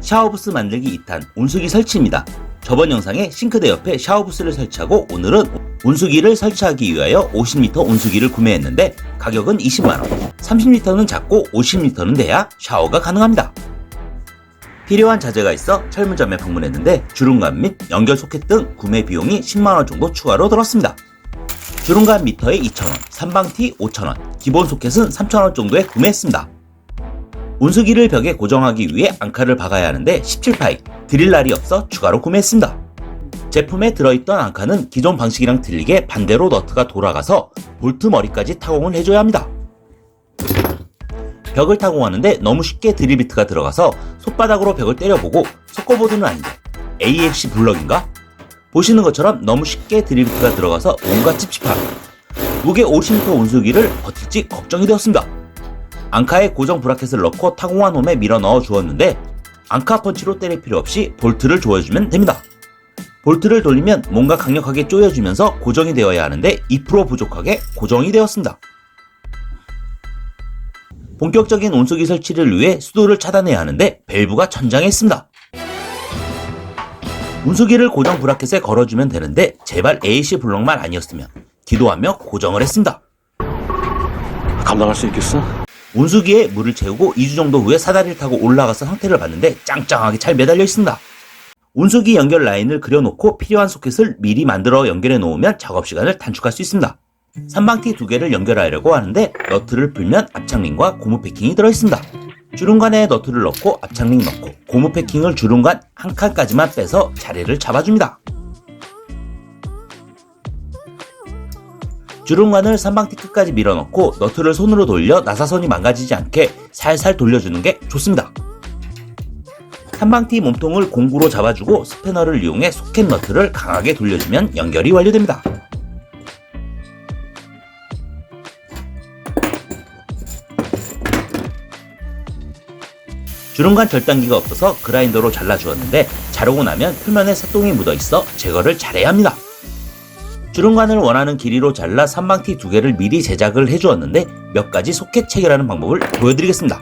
샤워부스 만들기 2탄 온수기 설치입니다. 저번 영상에 싱크대 옆에 샤워부스를 설치하고 오늘은 온수기를 설치하기 위하여 50L 온수기를 구매했는데 가격은 20만원 30L는 작고 50L는 돼야 샤워가 가능합니다. 필요한 자재가 있어 철물점에 방문했는데 주름감 및 연결 소켓 등 구매 비용이 10만원 정도 추가로 들었습니다. 주름감 미터에 2,000원, 삼방티 5,000원, 기본 소켓은 3,000원 정도에 구매했습니다. 온수기를 벽에 고정하기 위해 앙카를 박아야 하는데 17파이, 드릴 날이 없어 추가로 구매했습니다. 제품에 들어있던 앙카는 기존 방식이랑 틀리게 반대로 너트가 돌아가서 볼트 머리까지 타공을 해줘야 합니다. 벽을 타공하는데 너무 쉽게 드릴비트가 들어가서 손바닥으로 벽을 때려보고 속거보드는 아닌데 AFC 블럭인가? 보시는 것처럼 너무 쉽게 드릴비트가 들어가서 온갖 찝찝함 무게 50m 온수기를 버틸지 걱정이 되었습니다. 앙카에 고정 브라켓을 넣고 타공한 홈에 밀어 넣어 주었는데 앙카 펀치로 때릴 필요 없이 볼트를 조여주면 됩니다. 볼트를 돌리면 뭔가 강력하게 조여주면서 고정이 되어야 하는데 2% 부족하게 고정이 되었습니다. 본격적인 온수기 설치를 위해 수도를 차단해야 하는데 밸브가 천장에 있습니다. 온수기를 고정 브라켓에 걸어주면 되는데 제발 AC 블럭만 아니었으면 기도하며 고정을 했습니다. 감당할 수 있겠어? 온수기에 물을 채우고 2주 정도 후에 사다리를 타고 올라가서 상태를 봤는데 짱짱하게 잘 매달려 있습니다. 온수기 연결 라인을 그려놓고 필요한 소켓을 미리 만들어 연결해 놓으면 작업 시간을 단축할 수 있습니다. 삼방티 두 개를 연결하려고 하는데 너트를 풀면 앞창링과 고무 패킹이 들어있습니다. 주름관에 너트를 넣고 앞창링 넣고 고무 패킹을 주름관 한 칸까지만 빼서 자리를 잡아줍니다. 주름관을 삼방티 끝까지 밀어넣고 너트를 손으로 돌려 나사선이 망가지지 않게 살살 돌려주는 게 좋습니다. 삼방티 몸통을 공구로 잡아주고 스패너를 이용해 소켓 너트를 강하게 돌려주면 연결이 완료됩니다. 주름관 절단기가 없어서 그라인더로 잘라주었는데 자르고 나면 표면에 새똥이 묻어있어 제거를 잘해야 합니다. 주름관을 원하는 길이로 잘라 삼방티 두 개를 미리 제작을 해주었는데 몇 가지 소켓 체결하는 방법을 보여드리겠습니다.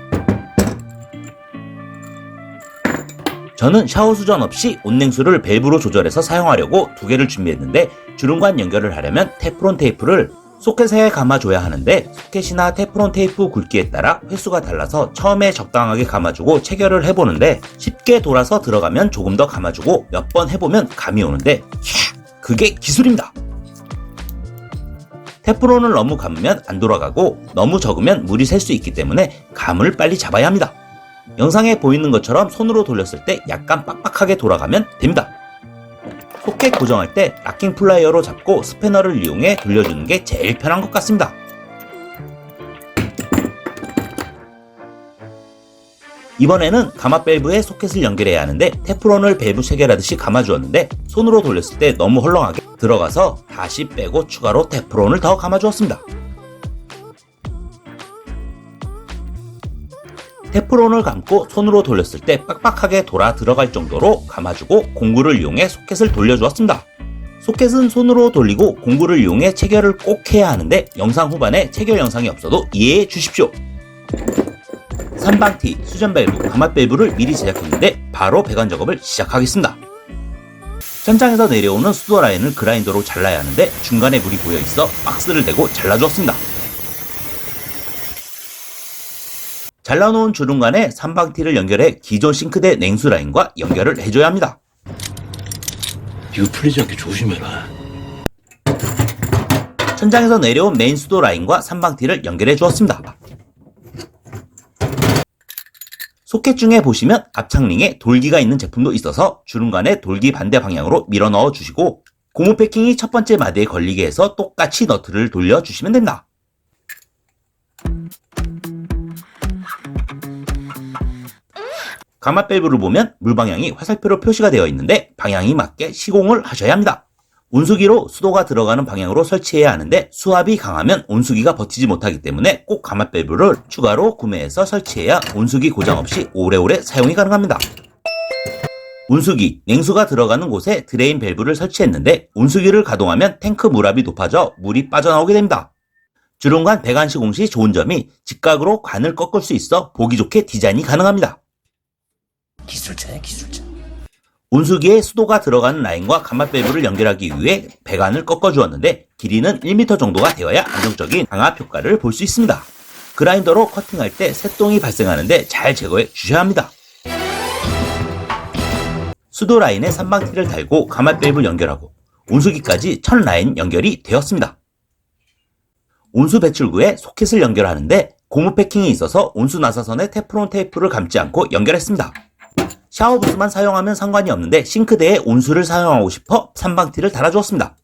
저는 샤워 수전 없이 온냉수를 밸브로 조절해서 사용하려고 두 개를 준비했는데 주름관 연결을 하려면 테프론 테이프를 소켓에 감아줘야 하는데 소켓이나 테프론 테이프 굵기에 따라 횟수가 달라서 처음에 적당하게 감아주고 체결을 해보는데 쉽게 돌아서 들어가면 조금 더 감아주고 몇 번 해보면 감이 오는데 그게 기술입니다. 테프론을 너무 감으면 안 돌아가고 너무 적으면 물이 셀 수 있기 때문에 감을 빨리 잡아야 합니다. 영상에 보이는 것처럼 손으로 돌렸을 때 약간 빡빡하게 돌아가면 됩니다. 소켓 고정할 때 락킹 플라이어로 잡고 스패너를 이용해 돌려주는 게 제일 편한 것 같습니다. 이번에는 가마 밸브에 소켓을 연결해야 하는데 테프론을 밸브 체결하듯이 감아주었는데 손으로 돌렸을 때 너무 헐렁하게 들어가서 다시 빼고 추가로 테프론을 더 감아주었습니다. 테프론을 감고 손으로 돌렸을 때 빡빡하게 돌아 들어갈 정도로 감아주고 공구를 이용해 소켓을 돌려주었습니다. 소켓은 손으로 돌리고 공구를 이용해 체결을 꼭 해야 하는데 영상 후반에 체결 영상이 없어도 이해해 주십시오. 삼방티, 수전 밸브, 가마 밸브를 미리 제작했는데 바로 배관 작업을 시작하겠습니다. 천장에서 내려오는 수도 라인을 그라인더로 잘라야 하는데 중간에 물이 고여 있어 박스를 대고 잘라주었습니다. 잘라놓은 주름관에 삼방티를 연결해 기존 싱크대 냉수 라인과 연결을 해줘야 합니다. 이거 풀리지 않게 조심해라. 천장에서 내려온 메인 수도 라인과 삼방티를 연결해 주었습니다. 소켓 중에 보시면 앞창링에 돌기가 있는 제품도 있어서 주름관에 돌기 반대 방향으로 밀어 넣어 주시고 고무 패킹이 첫 번째 마디에 걸리게 해서 똑같이 너트를 돌려 주시면 됩니다. 가마 밸브를 보면 물 방향이 화살표로 표시가 되어 있는데 방향이 맞게 시공을 하셔야 합니다. 온수기로 수도가 들어가는 방향으로 설치해야 하는데 수압이 강하면 온수기가 버티지 못하기 때문에 꼭 가마 밸브를 추가로 구매해서 설치해야 온수기 고장 없이 오래오래 사용이 가능합니다. 온수기, 냉수가 들어가는 곳에 드레인 밸브를 설치했는데 온수기를 가동하면 탱크 물압이 높아져 물이 빠져나오게 됩니다. 주름관 배관 시공 시 좋은 점이 직각으로 관을 꺾을 수 있어 보기 좋게 디자인이 가능합니다. 기술자야 기술자. 온수기에 수도가 들어가는 라인과 간맛 밸브를 연결하기 위해 배관을 꺾어 주었는데 길이는 1m 정도가 되어야 안정적인 강압 효과를 볼 수 있습니다. 그라인더로 커팅할 때 새똥이 발생하는데 잘 제거해 주셔야 합니다. 수도 라인에 산방티를 달고 간맛 밸브 연결하고 온수기까지 천 라인 연결이 되었습니다. 온수 배출구에 소켓을 연결하는데 고무 패킹이 있어서 온수 나사선에 테프론 테이프를 감지 않고 연결했습니다. 샤워부스만 사용하면 상관이 없는데 싱크대에 온수를 사용하고 싶어 산방티를 달아주었습니다.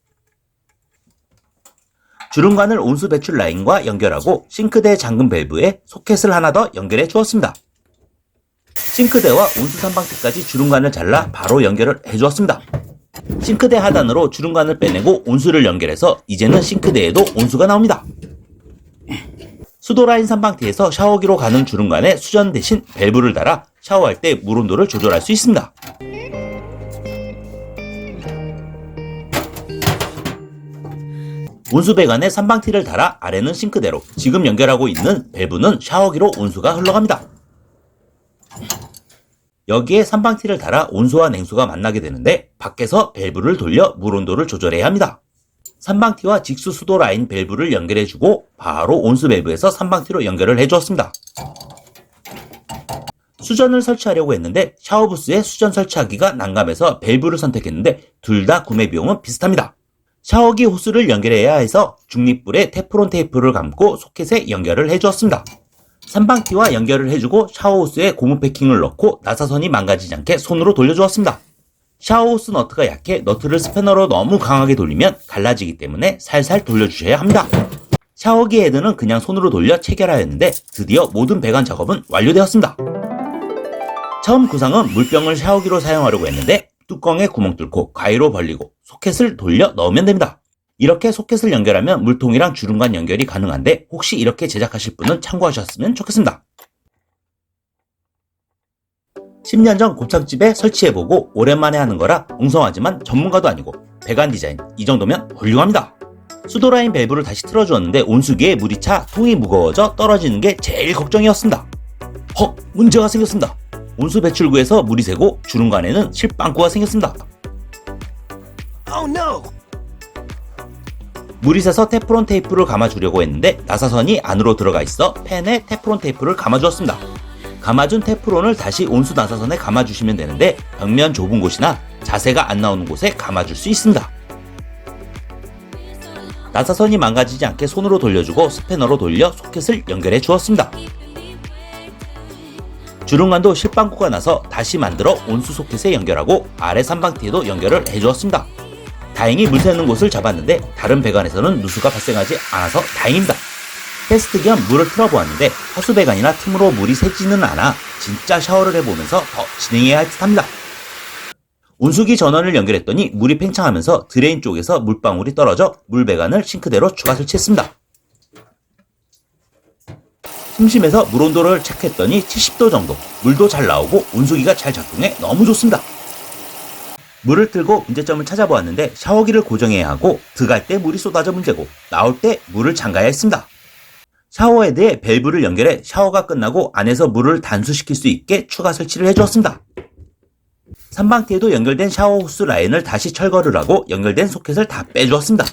주름관을 온수 배출 라인과 연결하고 싱크대 잠금 밸브에 소켓을 하나 더 연결해 주었습니다. 싱크대와 온수 산방티까지 주름관을 잘라 바로 연결을 해 주었습니다. 싱크대 하단으로 주름관을 빼내고 온수를 연결해서 이제는 싱크대에도 온수가 나옵니다. 수도 라인 산방티에서 샤워기로 가는 주름관에 수전 대신 밸브를 달아 샤워할 때 물 온도를 조절할 수 있습니다. 온수 배관에 산방티를 달아 아래는 싱크대로 지금 연결하고 있는 밸브는 샤워기로 온수가 흘러갑니다. 여기에 산방티를 달아 온수와 냉수가 만나게 되는데 밖에서 밸브를 돌려 물 온도를 조절해야 합니다. 산방티와 직수 수도 라인 밸브를 연결해주고 바로 온수 밸브에서 산방티로 연결을 해주었습니다. 수전을 설치하려고 했는데 샤워부스에 수전 설치하기가 난감해서 밸브를 선택했는데 둘 다 구매 비용은 비슷합니다. 샤워기 호스를 연결해야 해서 중립불에 테프론 테이프를 감고 소켓에 연결을 해주었습니다. 산방티와 연결을 해주고 샤워호스에 고무 패킹을 넣고 나사선이 망가지지 않게 손으로 돌려주었습니다. 샤워호스 너트가 약해 너트를 스패너로 너무 강하게 돌리면 갈라지기 때문에 살살 돌려주셔야 합니다. 샤워기 헤드는 그냥 손으로 돌려 체결하였는데 드디어 모든 배관 작업은 완료되었습니다. 처음 구상은 물병을 샤워기로 사용하려고 했는데 뚜껑에 구멍 뚫고 가위로 벌리고 소켓을 돌려 넣으면 됩니다. 이렇게 소켓을 연결하면 물통이랑 주름관 연결이 가능한데 혹시 이렇게 제작하실 분은 참고하셨으면 좋겠습니다. 10년 전 곱창집에 설치해보고 오랜만에 하는 거라 웅성하지만 전문가도 아니고 배관 디자인 이 정도면 훌륭합니다. 수도라인 밸브를 다시 틀어주었는데 온수기에 물이 차 통이 무거워져 떨어지는 게 제일 걱정이었습니다. 헉 문제가 생겼습니다. 온수 배출구에서 물이 새고 주름관에는 실빵꾸가 생겼습니다. Oh no. 물이 새서 테프론 테이프를 감아주려고 했는데 나사선이 안으로 들어가 있어 팬에 테프론 테이프를 감아주었습니다. 감아준 테프론을 다시 온수 나사선에 감아주시면 되는데 벽면 좁은 곳이나 자세가 안 나오는 곳에 감아줄 수 있습니다. 나사선이 망가지지 않게 손으로 돌려주고 스패너로 돌려 소켓을 연결해 주었습니다. 주름관도 실방구가 나서 다시 만들어 온수 소켓에 연결하고 아래 산방티에도 연결을 해주었습니다. 다행히 물 새는 곳을 잡았는데 다른 배관에서는 누수가 발생하지 않아서 다행입니다. 테스트 겸 물을 틀어보았는데 하수 배관이나 틈으로 물이 새지는 않아 진짜 샤워를 해보면서 더 진행해야 할 듯합니다. 온수기 전원을 연결했더니 물이 팽창하면서 드레인 쪽에서 물방울이 떨어져 물 배관을 싱크대로 추가 설치했습니다. 심심해서 물 온도를 체크했더니 70도 정도, 물도 잘 나오고 온수기가 잘 작동해 너무 좋습니다. 물을 틀고 문제점을 찾아보았는데 샤워기를 고정해야 하고 들어갈 때 물이 쏟아져 문제고 나올 때 물을 잠가야 했습니다. 샤워헤드에 밸브를 연결해 샤워가 끝나고 안에서 물을 단수시킬 수 있게 추가 설치를 해주었습니다. 산방티에도 연결된 샤워 호스 라인을 다시 철거를 하고 연결된 소켓을 다 빼주었습니다.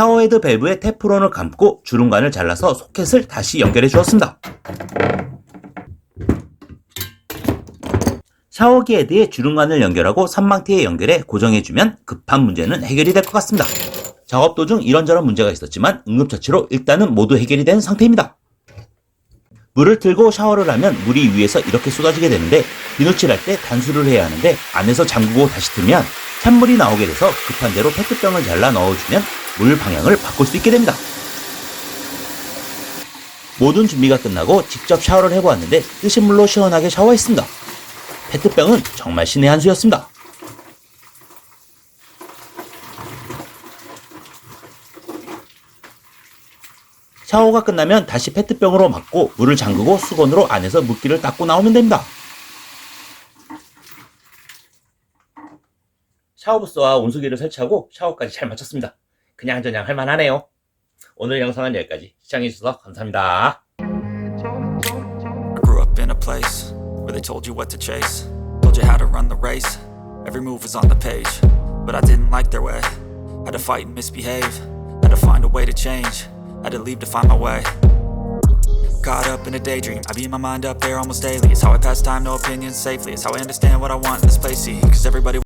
샤워헤드 밸브에 테프론을 감고 주름관을 잘라서 소켓을 다시 연결해 주었습니다. 샤워기 헤드에 주름관을 연결하고 산망티에 연결해 고정해주면 급한 문제는 해결이 될 것 같습니다. 작업 도중 이런저런 문제가 있었지만 응급처치로 일단은 모두 해결이 된 상태입니다. 물을 틀고 샤워를 하면 물이 위에서 이렇게 쏟아지게 되는데 비누칠 할 때 단수를 해야 하는데 안에서 잠그고 다시 틀면 찬물이 나오게 돼서 급한 대로 페트병을 잘라 넣어주면 물 방향을 바꿀 수 있게 됩니다. 모든 준비가 끝나고 직접 샤워를 해보았는데 뜨신 물로 시원하게 샤워했습니다. 페트병은 정말 신의 한 수였습니다. 샤워가 끝나면 다시 페트병으로 막고 물을 잠그고 수건으로 안에서 물기를 닦고 나오면 됩니다. 샤워부스와 온수기를 설치하고 샤워까지 잘 마쳤습니다. 그냥 저냥 할만하네요. 오늘 영상은 여기까지 시청해주셔서 감사합니다. I grew up a place where they told you what to chase, told you how to run the race. Every move was on the page, but I didn't like their way. Had to fight and misbehave, had to find a way to change, had to leave to find my way. Caught up in a daydream, I beat my mind up there almost daily. It's how I pass time, no opinions safely. It's how I understand what I want in this place, see, cause everybody